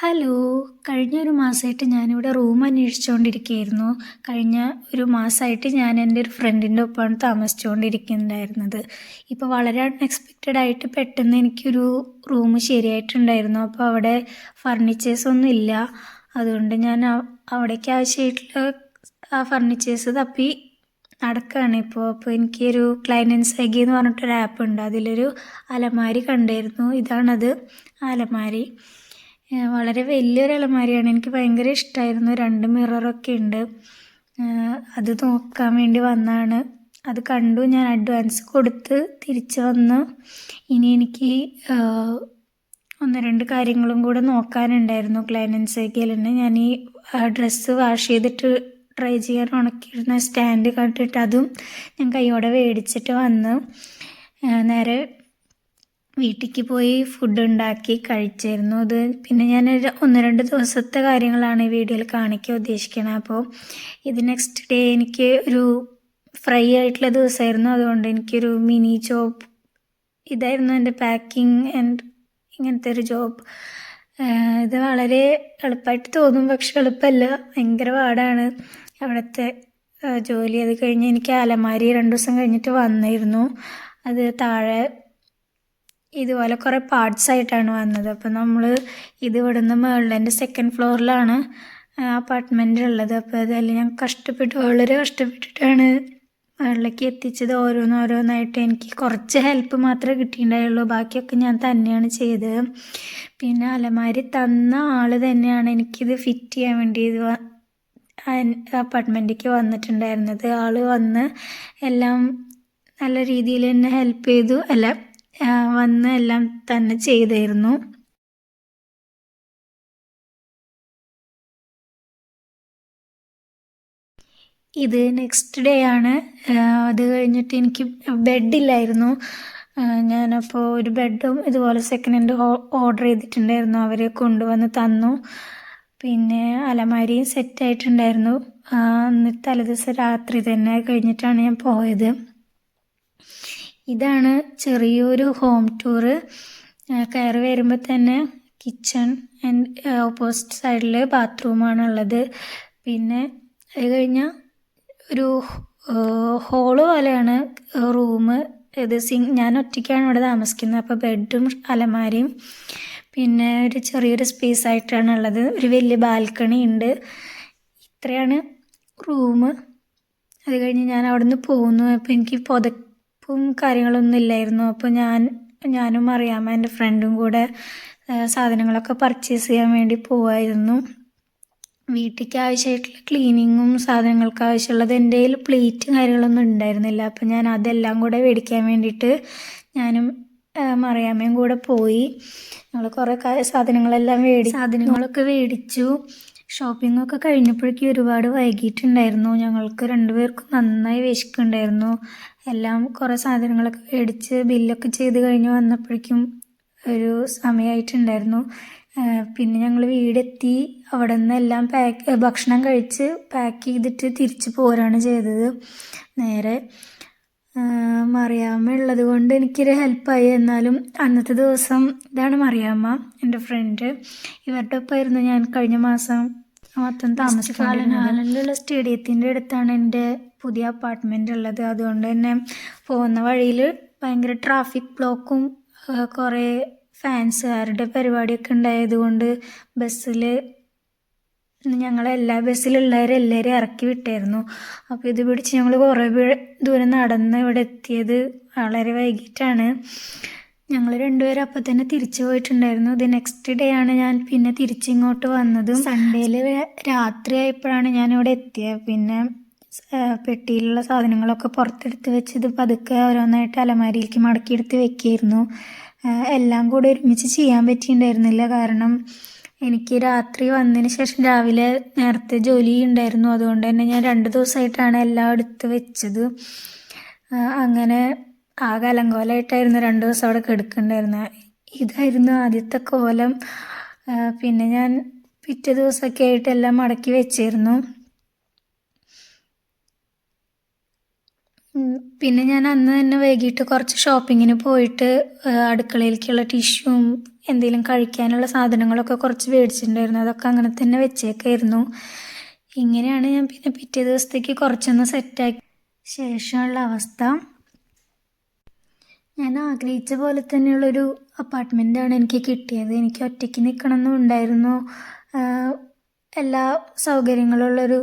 Hello കഴിഞ്ഞ ഒരു മാസമായിട്ട് ഞാനിവിടെ റൂം അന്വേഷിച്ചുകൊണ്ടിരിക്കുകയായിരുന്നു കഴിഞ്ഞ ഒരു മാസമായിട്ട് ഞാൻ എന്റെ ഒരു ഫ്രണ്ടിന്റെ ഒപ്പമാണ് താമസിച്ചുകൊണ്ടിരിക്കുന്നുണ്ടായിരുന്നത് ഇപ്പോൾ വളരെ അൺഎക്സ്പെക്റ്റഡ് ആയിട്ട് പെട്ടെന്ന് എനിക്കൊരു റൂം ശരിയായിട്ടുണ്ടായിരുന്നു. അപ്പോൾ അവിടെ ഫർണിച്ചേഴ്സ് ഒന്നും ഇല്ല. അതുകൊണ്ട് ഞാൻ അവ- അവിടേക്ക് ആവശ്യമായിട്ടുള്ള ആ ഫർണിച്ചേഴ്സ് തപ്പി നടക്കുകയാണ് ഇപ്പോൾ അപ്പോൾ എനിക്കൊരു ക്ലൈനൻസ് എഗി എന്ന് പറഞ്ഞിട്ടൊരു ആപ്പ് ഉണ്ട്. അതിലൊരു അലമാരി കണ്ടായിരുന്നു. ഇതാണത്. അലമാരി. വളരെ വലിയൊരു അലമാരിയാണ് എനിക്ക് ഭയങ്കര ഇഷ്ടമായിരുന്നു രണ്ട് മിററൊക്കെ ഉണ്ട്. അത് നോക്കാൻ വേണ്ടി വന്നാണ്. അത് കണ്ടു. ഞാൻ അഡ്വാൻസ് കൊടുത്ത് തിരിച്ചു വന്ന് ഇനി എനിക്ക് ഒന്ന് രണ്ട് കാര്യങ്ങളും കൂടെ നോക്കാനുണ്ടായിരുന്നു ക്ലൈനൻസ് തന്നെ ഞാൻ ഈ ഡ്രസ്സ് വാഷ് ചെയ്തിട്ട് ട്രൈ ചെയ്യാൻ ഉണക്കിയിരുന്ന സ്റ്റാൻഡ് കണ്ടിട്ട് അതും ഞാൻ കൈയോടെ മേടിച്ചിട്ട് വന്ന് നേരെ വീട്ടിലേക്ക് പോയി ഫുഡ് ഉണ്ടാക്കി കഴിച്ചായിരുന്നു അത് പിന്നെ ഞാൻ ഒന്ന് രണ്ട് ദിവസത്തെ കാര്യങ്ങളാണ് ഈ വീഡിയോയിൽ കാണിക്കാൻ ഉദ്ദേശിക്കുന്നത് അപ്പോൾ ഇത് നെക്സ്റ്റ് ഡേ എനിക്ക് ഒരു ഫ്രൈ ആയിട്ടുള്ള ദിവസമായിരുന്നു. അതുകൊണ്ട് എനിക്കൊരു മിനി ജോബ് ഇതായിരുന്നു എന്റെ പാക്കിംഗ് ആൻഡ് ഇങ്ങനത്തെ ഒരു ജോബ് ഇത് വളരെ എളുപ്പമായിട്ട് തോന്നും പക്ഷെ എളുപ്പമല്ല. ഭയങ്കര പാടാണ്. അവിടുത്തെ ജോലി അത് കഴിഞ്ഞ് എനിക്ക് അലമാരി രണ്ട് ദിവസം കഴിഞ്ഞിട്ട് വന്നിരുന്നു. അത് താഴെ ഇതുപോലെ കുറേ പാർട്സ് ആയിട്ടാണ് വന്നത്. അപ്പോൾ നമ്മൾ ഇത് ഇവിടുന്ന് മേളിന്റെ സെക്കൻഡ് ഫ്ലോറിലാണ് അപ്പാർട്ട്മെന്റ് ഉള്ളത്. അപ്പോൾ അതെല്ലാം ഞാൻ കഷ്ടപ്പെട്ട് വളരെ കഷ്ടപ്പെട്ടിട്ടാണ് മേളിലേക്ക് എത്തിച്ചത്. ഓരോന്നോരോന്നായിട്ട് എനിക്ക് കുറച്ച് ഹെൽപ്പ് മാത്രമേ കിട്ടിയിട്ടുണ്ടായുള്ളൂ. ബാക്കിയൊക്കെ ഞാൻ തന്നെയാണ് ചെയ്തത്. പിന്നെ അലമാരി തന്ന ആൾ തന്നെയാണ് എനിക്കിത് ഫിറ്റ് ചെയ്യാൻ വേണ്ടി ഇത് അപ്പാർട്ട്മെന്റിലേക്ക് വന്നിട്ടുണ്ടായിരുന്നത്. ആൾ വന്ന് എല്ലാം നല്ല രീതിയിൽ എന്നെ ഹെൽപ്പ് ചെയ്തു. അല്ല വന്ന് എല്ലാം തന്നെ ചെയ്തായിരുന്നു. ഇത് നെക്സ്റ്റ് ഡേ ആണ്. അത് കഴിഞ്ഞിട്ട് എനിക്ക് ബെഡില്ലായിരുന്നു ഞാനപ്പോൾ ഒരു ബെഡും ഇതുപോലെ സെക്കൻഡ് ഹാൻഡ് ഓർഡർ ചെയ്തിട്ടുണ്ടായിരുന്നു. അവർ കൊണ്ടുവന്ന് തന്നു. പിന്നെ അലമാരിയും സെറ്റായിട്ടുണ്ടായിരുന്നു അന്ന് തലേദിവസം രാത്രി തന്നെ കഴിഞ്ഞിട്ടാണ് ഞാൻ പോയത്. ഇതാണ് ചെറിയൊരു ഹോം ടൂറ് കയറി വരുമ്പോൾ തന്നെ കിച്ചൺ ആൻഡ് ഓപ്പോസിറ്റ് സൈഡിൽ ബാത്റൂമാണ് ഉള്ളത് പിന്നെ അത് കഴിഞ്ഞാൽ ഒരു ഹോൾ പോലെയാണ് റൂം ഇത് സിങ് ഞാൻ ഒറ്റയ്ക്കാണ് ഇവിടെ താമസിക്കുന്നത്. അപ്പോൾ ബെഡും അലമാരയും. പിന്നെ ഒരു ചെറിയൊരു സ്പേസ് ആയിട്ടാണ് ഉള്ളത് ഒരു വലിയ ബാൽക്കണി ഉണ്ട്. ഇത്രയാണ് റൂം അത് കഴിഞ്ഞ് ഞാൻ അവിടെ നിന്ന് പോകുന്നു. അപ്പോൾ എനിക്ക് പുതപ്പും കാര്യങ്ങളൊന്നും ഇല്ലായിരുന്നു. അപ്പോൾ ഞാൻ ഞാനും അറിയാമ എന്റെ ഫ്രണ്ടും കൂടെ സാധനങ്ങളൊക്കെ പർച്ചേസ് ചെയ്യാൻ വേണ്ടി പോവായിരുന്നു. വീട്ടിലേക്ക് ആവശ്യമായിട്ടുള്ള ക്ലീനിങ്ങും സാധനങ്ങൾക്ക് ആവശ്യമുള്ളത് എന്റെ കയ്യിൽ പ്ലേറ്റും കാര്യങ്ങളൊന്നും ഉണ്ടായിരുന്നില്ല. അപ്പോൾ ഞാൻ അതെല്ലാം കൂടെ മേടിക്കാൻ വേണ്ടിയിട്ട് ഞാനും മറിയാമ്മയും കൂടെ പോയി. ഞങ്ങൾ കുറേ സാധനങ്ങളെല്ലാം മേടി സാധനങ്ങളൊക്കെ മേടിച്ചു ഷോപ്പിംഗ് ഒക്കെ കഴിഞ്ഞപ്പോഴേക്കും ഒരുപാട് വൈകിട്ടുണ്ടായിരുന്നു ഞങ്ങൾക്ക് രണ്ടുപേർക്കും നന്നായി വിശക്കുണ്ടായിരുന്നു എല്ലാം കുറേ സാധനങ്ങളൊക്കെ മേടിച്ച് ബില്ലൊക്കെ ചെയ്ത് കഴിഞ്ഞ് വന്നപ്പോഴേക്കും ഒരു സമയമായിട്ടുണ്ടായിരുന്നു പിന്നെ ഞങ്ങൾ വീടെത്തി. അവിടെ നിന്ന് എല്ലാം പാക്ക് ഭക്ഷണം കഴിച്ച് പാക്ക് ചെയ്തിട്ട് തിരിച്ചു പോരാണ് ചെയ്തത്. നേരെ മറിയാമ്മ ഉള്ളത് കൊണ്ട് എനിക്കൊരു ഹെൽപ്പായി എന്നാലും അന്നത്തെ ദിവസം ഇതാണ് മറിയാമ്മ എന്റെ ഫ്രണ്ട് ഇവരുടെ ഒപ്പമായിരുന്നു ഞാൻ കഴിഞ്ഞ മാസം മൊത്തം താമസിക്കാനുള്ള സ്റ്റേഡിയത്തിന്റെ അടുത്താണ് എന്റെ പുതിയ അപ്പാർട്ട്മെന്റ് ഉള്ളത്. അതുകൊണ്ട് തന്നെ പോകുന്ന വഴിയിൽ ഭയങ്കര ട്രാഫിക് ബ്ലോക്കും കുറേ ഫാൻസുകാരുടെ പരിപാടിയൊക്കെ ഉണ്ടായതുകൊണ്ട് ബസ്സിൽ ഞങ്ങളെല്ലാ ബസ്സിലുള്ളവരെല്ലാവരും ഇറക്കി വിട്ടായിരുന്നു. അപ്പോൾ ഇത് പിടിച്ച് ഞങ്ങൾ കുറേ ദൂരം നടന്ന് ഇവിടെ എത്തിയത് വളരെ വൈകിട്ടാണ്. ഞങ്ങൾ രണ്ടുപേരും അപ്പം തന്നെ തിരിച്ചു പോയിട്ടുണ്ടായിരുന്നു. ഇത് നെക്സ്റ്റ് ഡേ ആണ് ഞാൻ പിന്നെ തിരിച്ചിങ്ങോട്ട് വന്നതും. സൺഡേയിൽ രാത്രി ആയപ്പോഴാണ് ഞാൻ ഇവിടെ എത്തിയത് പിന്നെ പെട്ടിയിലുള്ള സാധനങ്ങളൊക്കെ പുറത്തെടുത്ത് വെച്ച് ഇത് പതുക്കെ ഓരോന്നായിട്ട് അലമാരിയിലേക്ക് മടക്കിയെടുത്ത് വെക്കുകയായിരുന്നു എല്ലാം കൂടെ ഒരുമിച്ച് ചെയ്യാൻ പറ്റിയിട്ടുണ്ടായിരുന്നില്ല. കാരണം എനിക്ക് രാത്രി വന്നതിന് ശേഷം രാവിലെ നേരത്തെ ജോലി ഉണ്ടായിരുന്നു അതുകൊണ്ട് തന്നെ ഞാൻ രണ്ട് ദിവസമായിട്ടാണ് എല്ലാം എടുത്ത് വെച്ചത്. ആ, അങ്ങനെ ആകെ അലങ്കോലമായിട്ടായിരുന്നു രണ്ട് ദിവസം അവിടെ കിടക്കുന്നുണ്ടായിരുന്നത് ഇതായിരുന്നു ആദ്യത്തെ കോലം. പിന്നെ ഞാൻ പിറ്റേ ദിവസമൊക്കെ ആയിട്ട് എല്ലാം മടക്കി വെച്ചിരുന്നു. പിന്നെ ഞാൻ അന്ന് തന്നെ വൈകിട്ട് കുറച്ച് ഷോപ്പിങ്ങിന് പോയിട്ട് അടുക്കളയിലേക്കുള്ള ടിഷ്യൂവും എന്തെങ്കിലും കഴിക്കാനുള്ള സാധനങ്ങളൊക്കെ കുറച്ച് മേടിച്ചിട്ടുണ്ടായിരുന്നു. അതൊക്കെ അങ്ങനെ തന്നെ വെച്ചേക്കായിരുന്നു. ഇങ്ങനെയാണ് ഞാൻ പിന്നെ പിറ്റേ ദിവസത്തേക്ക് കുറച്ചൊന്ന് സെറ്റാക്കി ശേഷമുള്ള അവസ്ഥ. ഞാൻ ആഗ്രഹിച്ച പോലെ തന്നെയുള്ളൊരു അപ്പാർട്ട്മെന്റാണ് എനിക്ക് കിട്ടിയത്. എനിക്ക് ഒറ്റയ്ക്ക് നിൽക്കണമെന്നും ഉണ്ടായിരുന്നു. എല്ലാ സൗകര്യങ്ങളുള്ളൊരു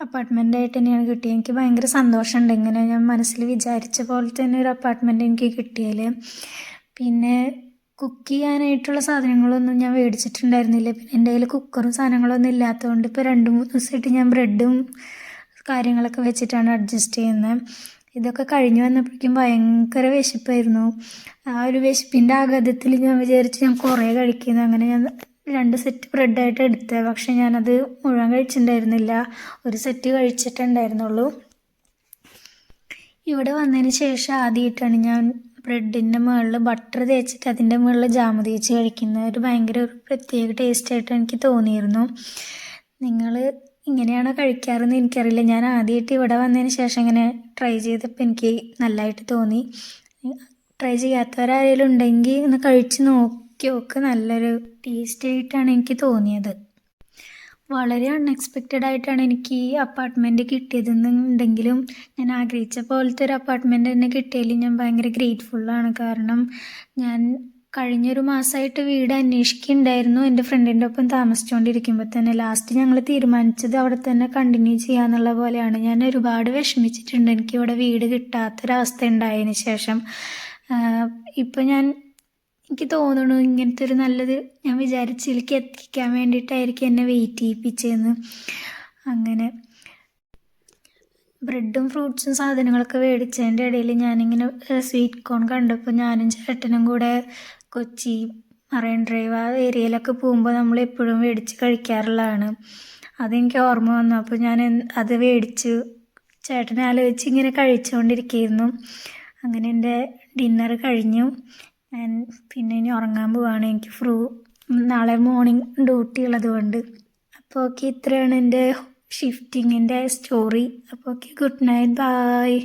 അപ്പാർട്ട്മെന്റായിട്ട് തന്നെയാണ് കിട്ടിയത് എനിക്ക് ഭയങ്കര സന്തോഷമുണ്ട്. ഇങ്ങനെ ഞാൻ മനസ്സിൽ വിചാരിച്ച പോലെ തന്നെ ഒരു അപ്പാർട്ട്മെന്റ് എനിക്ക് കിട്ടിയതിൽ പിന്നെ കുക്ക് ചെയ്യാനായിട്ടുള്ള സാധനങ്ങളൊന്നും ഞാൻ മേടിച്ചിട്ടുണ്ടായിരുന്നില്ല. പിന്നെ എന്റെ കയ്യിൽ കുക്കറും സാധനങ്ങളൊന്നും ഇല്ലാത്തതുകൊണ്ട് ഇപ്പോൾ രണ്ട് മൂന്ന് ദിവസമായിട്ട് ഞാൻ ബ്രെഡും കാര്യങ്ങളൊക്കെ വെച്ചിട്ടാണ് അഡ്ജസ്റ്റ് ചെയ്യുന്നത് ഇതൊക്കെ കഴിഞ്ഞു വന്നപ്പോഴേക്കും ഭയങ്കര വിശപ്പായിരുന്നു. ആ ഒരു വിശപ്പിന്റെ ആഘാതത്തിൽ ഞാൻ വിചാരിച്ച് ഞാൻ കുറേ കഴിക്കുന്നു അങ്ങനെ ഞാൻ രണ്ട് സെറ്റ് ബ്രെഡായിട്ട് എടുത്തത് പക്ഷെ ഞാനത് മുഴുവൻ കഴിച്ചിട്ടുണ്ടായിരുന്നില്ല. ഒരു സെറ്റ് കഴിച്ചിട്ടുണ്ടായിരുന്നുള്ളൂ. ഇവിടെ വന്നതിന് ശേഷം ആദ്യമായിട്ടാണ് ഞാൻ ബ്രെഡിന്റെ മുകളിൽ ബട്ടർ തേച്ചിട്ട് അതിന്റെ മുകളിൽ ജാമ തേച്ച് കഴിക്കുന്നത്. ഒരു ഭയങ്കര ഒരു പ്രത്യേക ടേസ്റ്റായിട്ട് എനിക്ക് തോന്നിയിരുന്നു. നിങ്ങൾ ഇങ്ങനെയാണോ കഴിക്കാറെന്ന് എനിക്കറിയില്ല. ഞാൻ ആദ്യമായിട്ട് ഇവിടെ വന്നതിന് ശേഷം ഇങ്ങനെ ട്രൈ ചെയ്തപ്പോൾ എനിക്ക് നല്ലതായിട്ട് തോന്നി. ട്രൈ ചെയ്യാത്തവരാരെങ്കിലും ഉണ്ടെങ്കിൽ ഒന്ന് കഴിച്ച് നോക്കി. നോക്ക് നല്ലൊരു ടേസ്റ്റ് ആയിട്ടാണ് എനിക്ക് തോന്നിയത്. വളരെ അൺഎക്സ്പെക്റ്റഡ് ആയിട്ടാണ് എനിക്ക് ഈ അപ്പാർട്ട്മെന്റ് കിട്ടിയതെന്നുണ്ടെങ്കിലും ഞാൻ ആഗ്രഹിച്ച പോലത്തെ ഒരു അപ്പാർട്ട്മെന്റ് തന്നെ കിട്ടിയതിൽ ഞാൻ ഭയങ്കര ഗ്രേറ്റ്ഫുള്ളാണ് കാരണം ഞാൻ കഴിഞ്ഞൊരു മാസമായിട്ട് വീട് അന്വേഷിക്കുന്നുണ്ടായിരുന്നു. എന്റെ ഫ്രണ്ടിന്റെ ഒപ്പം താമസിച്ചുകൊണ്ടിരിക്കുമ്പോൾ തന്നെ ലാസ്റ്റ് ഞങ്ങൾ തീരുമാനിച്ചത് അവിടെ തന്നെ കണ്ടിന്യൂ ചെയ്യാന്നുള്ള പോലെയാണ്. ഞാൻ ഒരുപാട് വിഷമിച്ചിട്ടുണ്ട്. എനിക്ക് ഇവിടെ വീട് കിട്ടാത്തൊരവസ്ഥ ഉണ്ടായതിന് ശേഷം. ഇപ്പം ഞാൻ എനിക്ക് തോന്നുന്നു ഇങ്ങനത്തെ ഒരു നല്ലത് ഞാൻ വിചാരിച്ചിലേക്ക് എത്തിക്കാൻ വേണ്ടിയിട്ടായിരിക്കും എന്നെ വെയിറ്റ് ചെയ്യിപ്പിച്ചതെന്ന് അങ്ങനെ ബ്രെഡും ഫ്രൂട്ട്സും സാധനങ്ങളൊക്കെ മേടിച്ചതിന്റെ ഇടയിൽ ഞാനിങ്ങനെ സ്വീറ്റ് കോൺ കണ്ടപ്പോൾ ഞാനും ചേട്ടനും കൂടെ കൊച്ചി മറൈൻ ഡ്രൈവ് ആ ഏരിയയിലൊക്കെ പോകുമ്പോൾ നമ്മൾ എപ്പോഴും മേടിച്ച് കഴിക്കാറുള്ളതാണ്. അതെനിക്ക് ഓർമ്മ വന്നു. അപ്പോൾ ഞാൻ അത് മേടിച്ച്. ചേട്ടനെ ആലോചിച്ച് ഇങ്ങനെ കഴിച്ചുകൊണ്ടിരിക്കുകയായിരുന്നു. അങ്ങനെ എന്റെ ഡിന്നർ കഴിഞ്ഞു. പിന്നെ ഇനി ഉറങ്ങാൻ പോവാണ്. എനിക്ക് ഫ്രൂ നാളെ മോർണിംഗ് ഡ്യൂട്ടി ഉള്ളത് കൊണ്ട്. അപ്പോൾ ഓക്കെ ഇത്രയാണ് എന്റെ ഷിഫ്റ്റിങ്ങിന്റെ സ്റ്റോറി അപ്പോൾ ഓക്കെ ഗുഡ് നൈറ്റ് ബായ്